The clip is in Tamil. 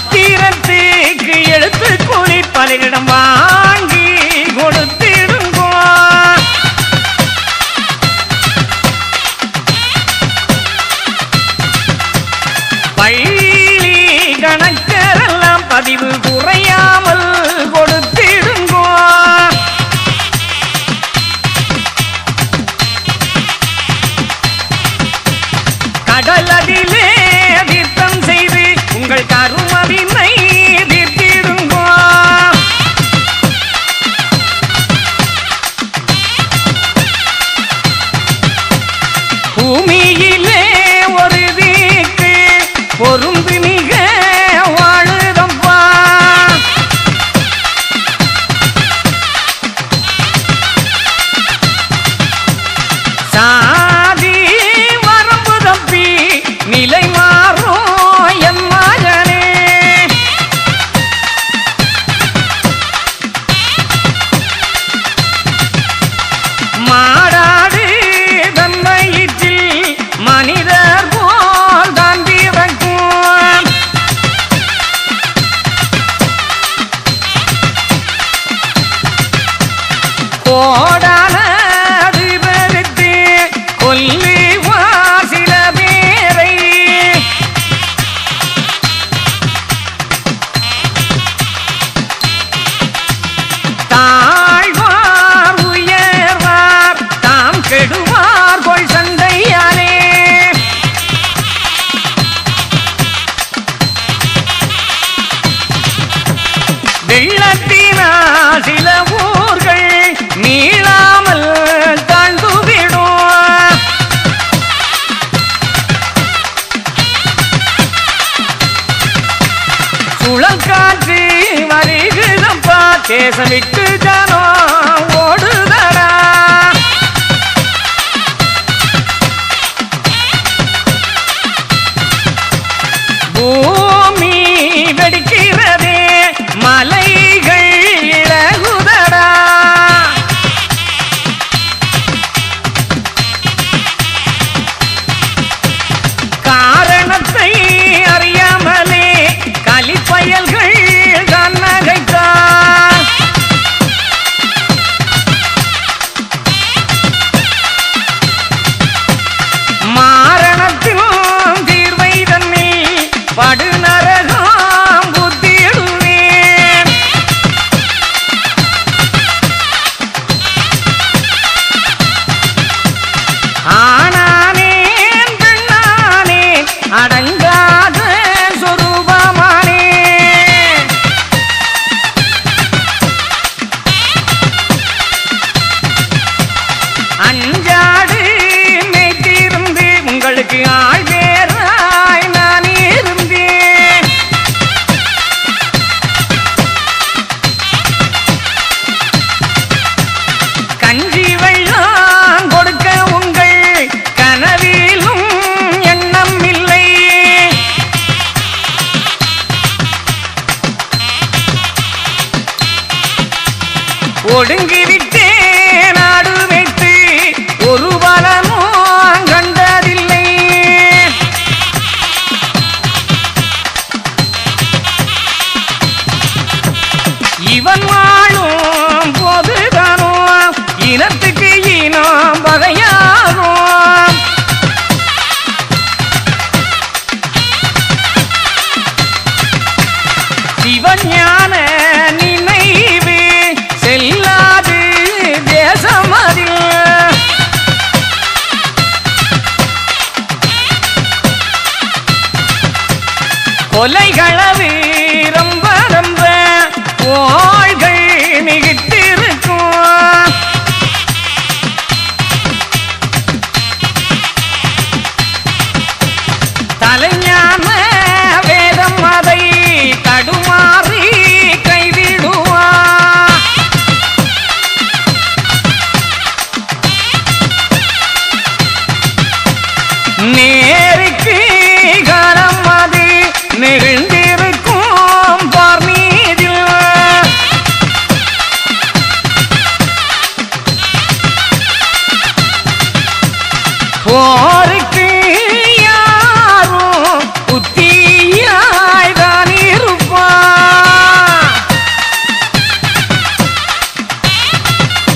பத்திரத்துக்கு எடுத்து கூலி பலரிடம் வாங்கி கொடுத்து கெடுவார் கொள் சந்தையானே வெள்ளத்தினா சில ஊர்கள் நீளாமல் தாழ்ந்துவிடும். சுழல் காற்று வருகிறப்பா தேசமிட்டு தானோ பாடு. ஒடுங்கிவிட்டேன் ஆடு கொலைகளவு ரொம்ப ரொம்ப ஓ